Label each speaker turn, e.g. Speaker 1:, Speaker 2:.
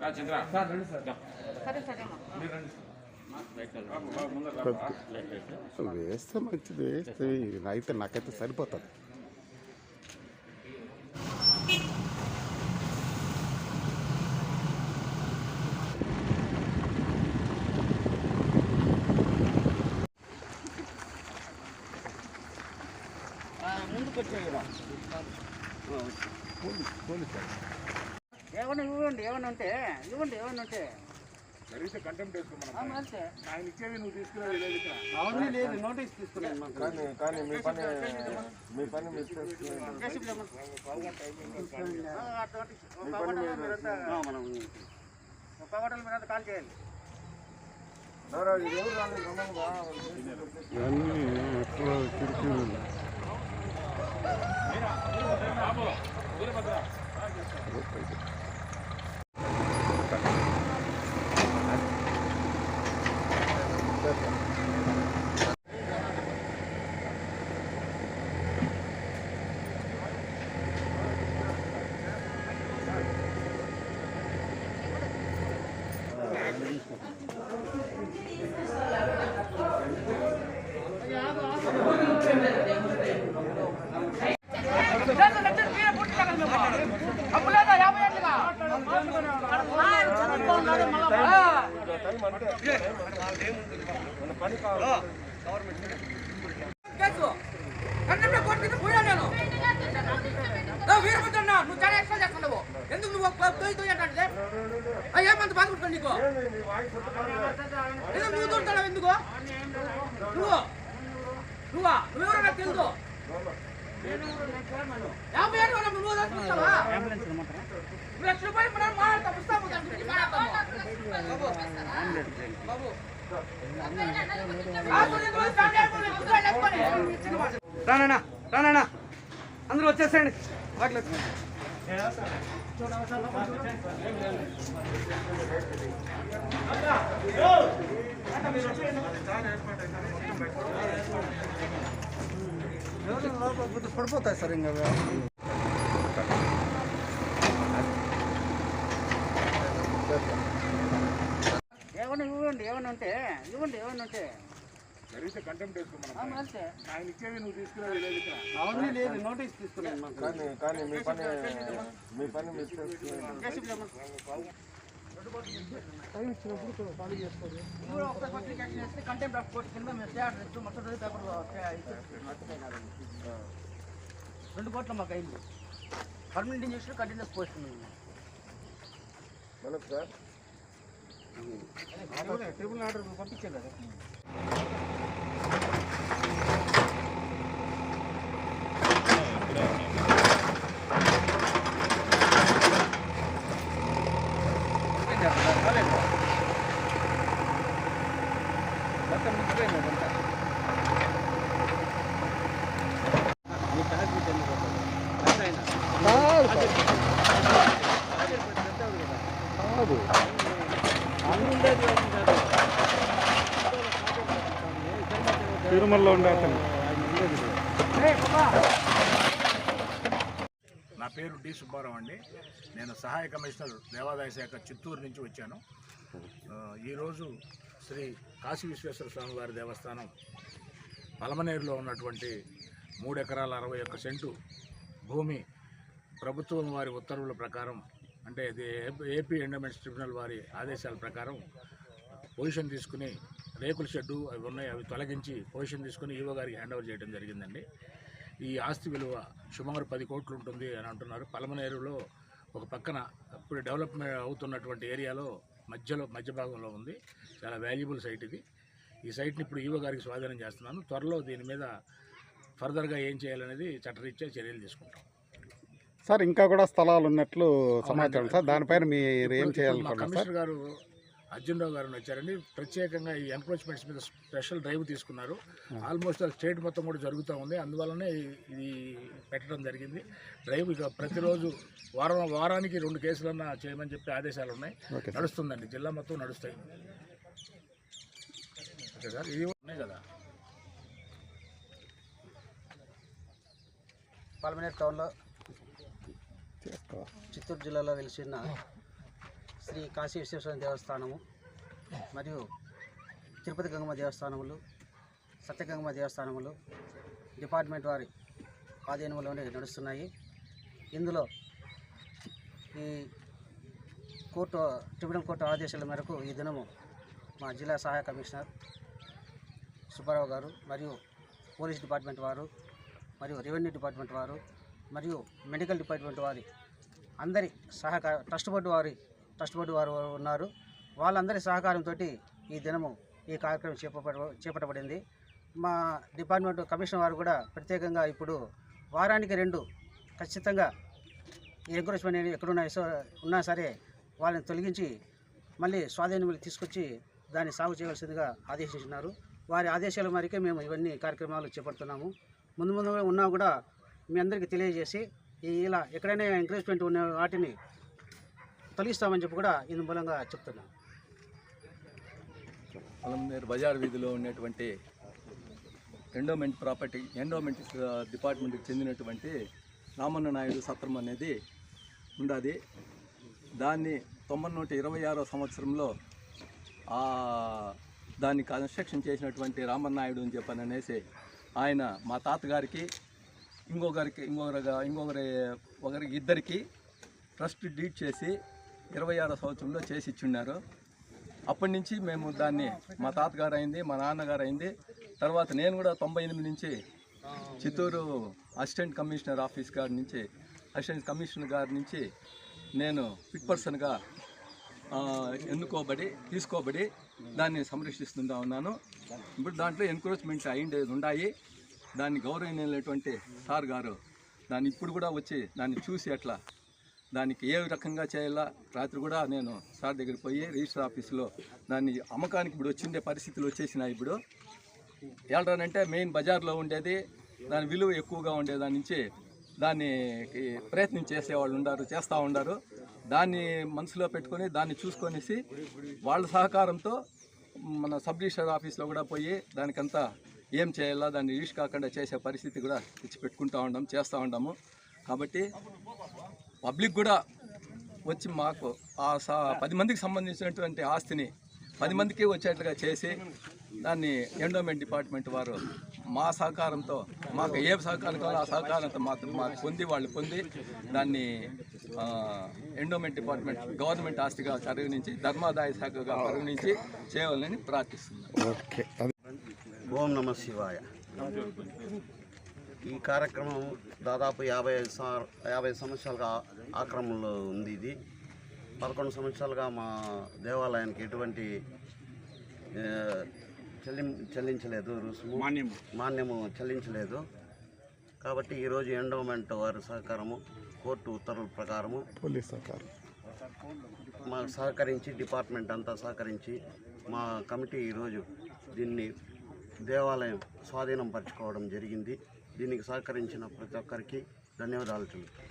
Speaker 1: రా చంద్ర సరే సరే వేస్తే మంచిది వేస్తే అయితే నాకైతే సరిపోతుంది
Speaker 2: ఏమన్నా ఇవ్వండి ఏమన్నా ఉంటే ఇవ్వండి ఏమన్నా ఉంటే.
Speaker 3: జరిగితే కంటెంప్ట్ వేసుకోమన్నా ఆయన నువ్వు
Speaker 2: నోటీస్ తీసుకున్నాను మాకు.
Speaker 4: కానీ కానీ మీ పని మీ పని మీరు చేసుకునే
Speaker 2: కేసులు ఏమన్నా? ఆ, అటువంటి ఒక పగోటలో మీరంతా- ఆ, మనం ఒక పగోటలో మీరంతా కాల్ చేయాలి
Speaker 4: ఎవరు ఇది ఎవరు రాలేదు గమ్మునుగా.
Speaker 1: ఇవన్నీ ఎట్లా కిటికీలు
Speaker 5: కేసు కన్నెంలో కోర్టు కింద పోయా నేను నువ్వు వీరభద్రన్న నువ్వు చాలా ఎక్స్ట్రా చేస్తున్నావు ఎందుకు నువ్వు తోయి తోయి అంటే ఏమంత బాధపడుతుంది నీకు. ఎందుకు నువ్వు దూరుతున్నావు ఎందుకు? నువ్వు. నువ్వా? నువ్వెవరో నాకు తెలుసు. యాభై ఏడు వేల నువ్వు నువ్వు లక్ష రూపాయలు మనం మాట్లాడతాం బాబు.
Speaker 2: రానా రానా అందరూ వచ్చేసేయండి. వాటిలో పడిపోతాయి సార్ ఇంకా ఏమన్నా ఇవ్వండి ఏమన్నా ఉంటే ఇవ్వండి ఏమన్నా ఉంటే.
Speaker 3: కంటెంప్ట్ వేసుకోమన్నా ఆయన ఇచ్చేవి నువ్వు లేదు
Speaker 2: నోటీస్ తీసుకున్నాను మాకు.
Speaker 4: కానీ కానీ మీ పని మీ పని మీరు
Speaker 2: పత్రిక చేస్తే కంటెంప్ట్ ఆఫ్ కోర్ట్ కింద మేము మొత్తం రోజు రెండు కోట్ల మాకు అయింది. పర్మనెంట్ ఇంజక్షన్ కంటిన్యూస్ పోస్ట్
Speaker 4: మనకు సార్.
Speaker 2: ట్రిబుల్ ఆర్డర్ పంపించారు కదా. మొత్తం మిగిలిపోయింది అదంతా. మీ ట్యాక్స్ బిల్ ఎందుకు వస్తుంది? ఎంత అయినా? అదే ఇప్పుడు పెద్ద ఉంది కదా.
Speaker 1: కాదు
Speaker 2: అందుండేది ఏం కాదు.
Speaker 1: తిరుమలలో ఉండే అతను.
Speaker 3: నా పేరు డి సుబ్బారావు అండి. నేను సహాయ కమిషనర్ దేవాదాయ శాఖ చిత్తూరు నుంచి వచ్చాను. ఈరోజు శ్రీ కాశీ విశ్వేశ్వర స్వామి వారి దేవస్థానం పలమనేరులో ఉన్నటువంటి మూడు ఎకరాల అరవై ఒక్క సెంటు భూమి ప్రభుత్వం వారి ఉత్తర్వుల ప్రకారం అంటే ఇది ఏపీ ఎండమెంట్స్ ట్రిబ్యునల్ వారి ఆదేశాల ప్రకారం పొజిషన్ తీసుకుని రేకుల షెడ్డు అవి ఉన్నాయి అవి తొలగించి పొజిషన్ తీసుకుని ఈవో గారికి హ్యాండ్ ఓవర్ చేయడం జరిగిందండి. ఈ ఆస్తి విలువ సుమారు పది కోట్లు ఉంటుంది అని అంటున్నారు. పలమనేరులో ఒక పక్కన ఇప్పుడు డెవలప్మెంట్ అవుతున్నటువంటి ఏరియాలో మధ్యలో మధ్య భాగంలో ఉంది. చాలా వాల్యుబుల్ సైట్ ఇది. ఈ సైట్ని ఇప్పుడు ఈవో గారికి స్వాధీనం చేస్తున్నాను. త్వరలో దీని మీద ఫర్దర్గా ఏం చేయాలనేది చట్టరీత్యా చర్యలు తీసుకుంటాం.
Speaker 1: సార్ ఇంకా కూడా స్థలాలు ఉన్నట్లు సమాచారం సార్. దానిపైన మీరు ఏం సార్?
Speaker 3: కమిషనర్ గారు అర్జునరావు గారు వచ్చారండి. ప్రత్యేకంగా ఈ ఎన్క్రోచ్మెంట్స్ మీద స్పెషల్ డ్రైవ్ తీసుకున్నారు. ఆల్మోస్ట్ ఆల్ స్టేట్ మొత్తం కూడా జరుగుతూ ఉంది. అందువల్లనే ఇది పెట్టడం జరిగింది. డ్రైవ్ ఇక ప్రతిరోజు వారం వారానికి రెండు కేసులన్నా చేయమని చెప్పి ఆదేశాలు ఉన్నాయి. నడుస్తుందండి. జిల్లా మొత్తం నడుస్తాయి. ఓకే సార్ ఇది ఉన్నాయి కదా.
Speaker 2: పాల్మనేర్ టౌన్లో చిత్తూరు జిల్లాలో వెలిసిన శ్రీ కాశీ విశ్వేశ్వర దేవస్థానము మరియు తిరుపతి గంగమ్మ దేవస్థానములు సత్యగంగమ్మ దేవస్థానములు డిపార్ట్మెంట్ వారి ఆధీనంలోనే నడుస్తున్నాయి. ఇందులో ఈ కోర్టు ట్రిబ్యునల్ కోర్టు ఆదేశాల మేరకు ఈ దినము మా జిల్లా సహాయ కమిషనర్ సుబ్బారావు గారు మరియు పోలీస్ డిపార్ట్మెంట్ వారు మరియు రెవెన్యూ డిపార్ట్మెంట్ వారు మరియు మెడికల్ డిపార్ట్మెంట్ వారి అందరి సహకార ట్రస్ట్ బోర్డు వారి ట్రస్ట్ బోర్డు వారు ఉన్నారు. వాళ్ళందరి సహకారంతో ఈ దినము ఈ కార్యక్రమం చేపట్ట చేపట్టబడింది. మా డిపార్ట్మెంట్ కమిషన్ వారు కూడా ప్రత్యేకంగా ఇప్పుడు వారానికి రెండు ఖచ్చితంగా ఈ ఎంకరేజ్మెంట్ అనేది ఎక్కడున్నా సో- ఉన్నా సరే వాళ్ళని తొలగించి మళ్ళీ స్వాధీనం తీసుకొచ్చి దాన్ని సాగు చేయవలసిందిగా ఆదేశించినారు. వారి ఆదేశాల మేరకే మేము ఇవన్నీ కార్యక్రమాలు చేపడుతున్నాము. ముందు ముందు ఉన్నా కూడా మీ అందరికీ తెలియజేసి ఇలా ఎక్కడైనా ఎంకరేజ్మెంట్ ఉన్న వాటిని తొలగిస్తామని చెప్పి కూడా ఇందు మూలంగా చెప్తున్నాం.
Speaker 6: పొలంనేరు బజార్ వీధిలో ఉన్నటువంటి ఎండోమెంట్ ప్రాపర్టీ ఎండోమెంట్ డిపార్ట్మెంట్కి చెందినటువంటి రామన్న నాయుడు సత్రం అనేది ఉండాది. దాన్ని తొంభై నూట ఇరవై ఆరో సంవత్సరంలో దాన్ని కన్స్ట్రక్షన్ చేసినటువంటి రామన్న నాయుడు అని చెప్పని అనేసి ఆయన మా తాతగారికి ఇంకొకరికి ఇంకొకరు ఇంకొకరి ఒకరికి ఇద్దరికి ట్రస్ట్ డీడ్ చేసి ఇరవై ఆరో సంవత్సరంలో చేసి ఇచ్చున్నారు. అప్పటి నుంచి మేము దాన్ని మా తాతగారు అయింది మా నాన్నగారు అయింది. తర్వాత నేను కూడా తొంభై ఎనిమిది నుంచి చిత్తూరు అసిస్టెంట్ కమిషనర్ ఆఫీస్ గారి నుంచి అసిస్టెంట్ కమిషనర్ గారి నుంచి నేను ఫిట్ పర్సన్గా ఎన్నుకోబడి తీసుకోబడి దాన్ని సంరక్షిస్తుంటా ఉన్నాను. ఇప్పుడు దాంట్లో ఎంకరేజ్మెంట్ అయిండేది ఉన్నాయి దాన్ని గౌరవనీయులైనటువంటి సార్ గారు దాన్ని ఇప్పుడు కూడా వచ్చి దాన్ని చూసి అట్లా దానికి ఏ రకంగా చేయాలా? రాత్రి కూడా నేను సార్ దగ్గర పోయి రిజిస్టర్ ఆఫీసులో దాన్ని అమ్మకానికి ఇప్పుడు వచ్చిండే పరిస్థితులు వచ్చేసినాయి ఇప్పుడు. ఏళ్ళనంటే మెయిన్ బజార్లో ఉండేది దాని విలువ ఎక్కువగా ఉండే దాని నుంచి దాన్ని ప్రయత్నం చేసేవాళ్ళు ఉండారు చేస్తూ ఉండారు. దాన్ని మనసులో పెట్టుకొని దాన్ని చూసుకొనేసి వాళ్ళ సహకారంతో మన సబ్ రిజిస్టర్ ఆఫీస్లో కూడా పోయి దానికంతా ఏం చేయాలా దాన్ని రీచ్ కాకుండా చేసే పరిస్థితి కూడా తెచ్చి పెట్టుకుంటూ ఉన్నాం చేస్తూ ఉన్నాము కాబట్టి పబ్లిక్ కూడా వచ్చి మాకు ఆ సా పది మందికి సంబంధించినటువంటి ఆస్తిని పది మందికి వచ్చేట్లుగా చేసి దాన్ని ఎండోమెంట్ డిపార్ట్మెంట్ వారు మా సహకారంతో మాకు ఏ సహకారం కావాలో ఆ సహకారంతో మాకు మాకు పొంది వాళ్ళు పొంది దాన్ని ఆ, ఎండోమెంట్ డిపార్ట్మెంట్ గవర్నమెంట్ ఆస్తిగా పరిగణించి ధర్మాదాయ శాఖగా పరిగణించి చేయాలని ప్రార్థిస్తున్నాను
Speaker 7: ఓం నమ శివాయ. ఈ కార్యక్రమం దాదాపు యాభై ఐదు సం- యాభై సంవత్సరాలుగా ఆక్రమంలో ఉంది ఇది. పదకొండు సంవత్సరాలుగా మా దేవాలయానికి ఎటువంటి చెల్లిం చెల్లించలేదు రుసుము
Speaker 3: మాన్యము.
Speaker 7: మాన్యము చెల్లించలేదు. కాబట్టి ఈరోజు ఎండోమెంట్ వారి సహకారము కోర్టు ఉత్తర్వుల ప్రకారము
Speaker 1: పోలీస్ సహకారం.
Speaker 7: మాకు సహకరించి డిపార్ట్మెంట్ అంతా సహకరించి మా కమిటీ ఈరోజు దీన్ని దేవాలయం స్వాధీనం పరచుకోవడం జరిగింది. దీనికి సహకరించిన ప్రతి ఒక్కరికి ధన్యవాదాలు తెలుపుతాను.